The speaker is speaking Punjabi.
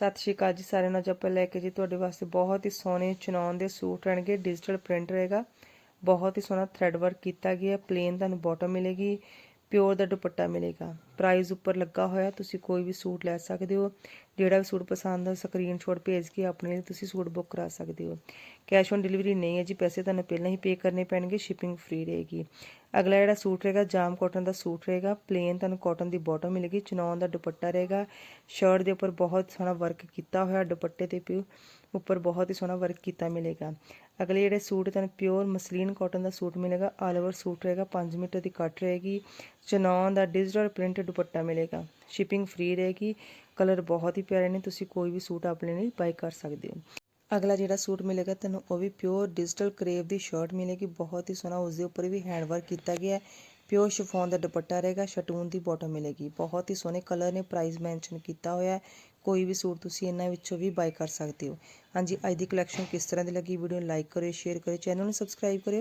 ਸਤਿ ਸ਼੍ਰੀ ਅਕਾਲ ਜੀ ਸਾਰਿਆਂ ਨੂੰ। ਅੱਜ ਆਪਾਂ ਲੈ ਕੇ ਜੀ ਤੁਹਾਡੇ ਵਾਸਤੇ ਬਹੁਤ ਹੀ ਸੋਹਣੇ ਚੁਣਾਉਣ ਦੇ ਸੂਟ ਰਹਿਣਗੇ ਡਿਜੀਟਲ ਪ੍ਰਿੰਟ ਰਹੇਗਾ। ਬਹੁਤ ਹੀ ਸੋਹਣਾ ਥ੍ਰੈਡ ਵਰਕ ਕੀਤਾ ਗਿਆ। ਪਲੇਨ ਤੁਹਾਨੂੰ ਬਾਟਮ ਮਿਲੇਗੀ। ਪਿਓਰ ਦਾ ਦੁਪੱਟਾ ਮਿਲੇਗਾ। ਪ੍ਰਾਈਸ ਉੱਪਰ ਲੱਗਾ ਹੋਇਆ। ਤੁਸੀਂ ਕੋਈ ਵੀ ਸੂਟ ਲੈ ਸਕਦੇ ਹੋ। ਜਿਹੜਾ ਵੀ ਸੂਟ ਪਸੰਦ ਆ ਸਕਰੀਨਸ਼ਾਟ ਭੇਜ ਕੇ ਆਪਣੇ ਲਈ ਤੁਸੀਂ ਸੂਟ ਬੁੱਕ ਕਰਾ ਸਕਦੇ ਹੋ। ਕੈਸ਼ ਔਨ ਡਿਲੀਵਰੀ ਨਹੀਂ ਹੈ ਜੀ, ਪੈਸੇ ਤੁਹਾਨੂੰ ਪਹਿਲਾਂ ਹੀ ਪੇ ਕਰਨੇ ਪੈਣਗੇ ਸ਼ਿਪਿੰਗ ਫ੍ਰੀ ਰਹੇਗੀ। ਅਗਲਾ ਜਿਹੜਾ ਸੂਟ ਰਹੇਗਾ, ਜਾਮ ਕਾਟਨ ਦਾ ਸੂਟ ਰਹੇਗਾ ਪਲੇਨ ਤੁਹਾਨੂੰ ਕਾਟਨ ਦੀ ਬਾਟਮ ਮਿਲੇਗੀ ਚਨੌਨ ਦਾ ਦੁਪੱਟਾ ਰਹੇਗਾ ਸ਼ਰਟ ਦੇ ਉੱਪਰ ਬਹੁਤ ਸੋਹਣਾ ਵਰਕ ਕੀਤਾ ਹੋਇਆ ਦੁਪੱਟੇ ਤੇ ਪਿਓ, ਉੱਪਰ ਬਹੁਤ ਹੀ ਸੋਹਣਾ ਵਰਕ ਕੀਤਾ ਮਿਲੇਗਾ। ਅਗਲੇ ਜਿਹੜੇ ਸੂਟ ਤੁਹਾਨੂੰ ਪਿਓਰ ਮਸਲੀਨ ਕਾਟਨ ਦਾ ਸੂਟ ਮਿਲੇਗਾ ਆਲ ਓਵਰ ਸੂਟ ਰਹੇਗਾ 5 ਮੀਟਰ ਦੀ ਕੱਟ ਰਹੇਗੀ ਚਨੌਨ ਦਾ ਡਿਜੀਟਲ ਪ੍ਰਿੰਟ ਦੁਪੱਟਾ ਮਿਲੇਗਾ ਸ਼ਿਪਿੰਗ ਫ੍ਰੀ ਰਹੇਗੀ ਕਲਰ ਬਹੁਤ ਹੀ ਪਿਆਰੇ ਨੇ, ਤੁਸੀਂ ਕੋਈ ਵੀ ਸੂਟ ਆਪਣੇ ਲਈ ਬਾਈ ਕਰ ਸਕਦੇ ਹੋ। ਅਗਲਾ ਜਿਹੜਾ ਸੂਟ ਮਿਲੇਗਾ ਤੁਹਾਨੂੰ, ਉਹ ਵੀ ਪਿਓਰ ਡਿਜੀਟਲ ਕਰੇਵ ਦੀ ਸ਼ਰਟ ਮਿਲੇਗੀ, ਬਹੁਤ ਹੀ ਸੋਹਣਾ ਉਸ ਦੇ ਉੱਪਰ ਵੀ ਹੈਂਡ ਵਰਕ ਕੀਤਾ ਗਿਆ ਹੈ। ਪਿਓਰ ਸ਼ਿਫੋਨ ਦਾ ਦੁਪੱਟਾ ਰਹੇਗਾ, ਸ਼ਟੂਨ ਦੀ ਬਾਟਮ ਮਿਲੇਗੀ। ਬਹੁਤ ਹੀ ਸੋਹਣੇ ਕਲਰ ਨੇ ਪ੍ਰਾਈਸ ਮੈਂਸ਼ਨ ਕੀਤਾ ਹੋਇਆ ਹੈ। ਕੋਈ ਵੀ ਸੂਟ ਤੁਸੀਂ ਇਹਨਾਂ ਵਿੱਚੋਂ ਵੀ ਬਾਈ ਕਰ ਸਕਦੇ ਹੋ। ਹਾਂਜੀ, ਅੱਜ ਦੀ ਕਲੈਕਸ਼ਨ ਕਿਸ ਤਰ੍ਹਾਂ ਦੀ ਲੱਗੀ? ਵੀਡੀਓ ਨੂੰ ਲਾਈਕ ਕਰਿਓ ਸ਼ੇਅਰ ਕਰਿਓ ਚੈਨਲ ਨੂੰ ਸਬਸਕ੍ਰਾਈਬ ਕਰਿਓ।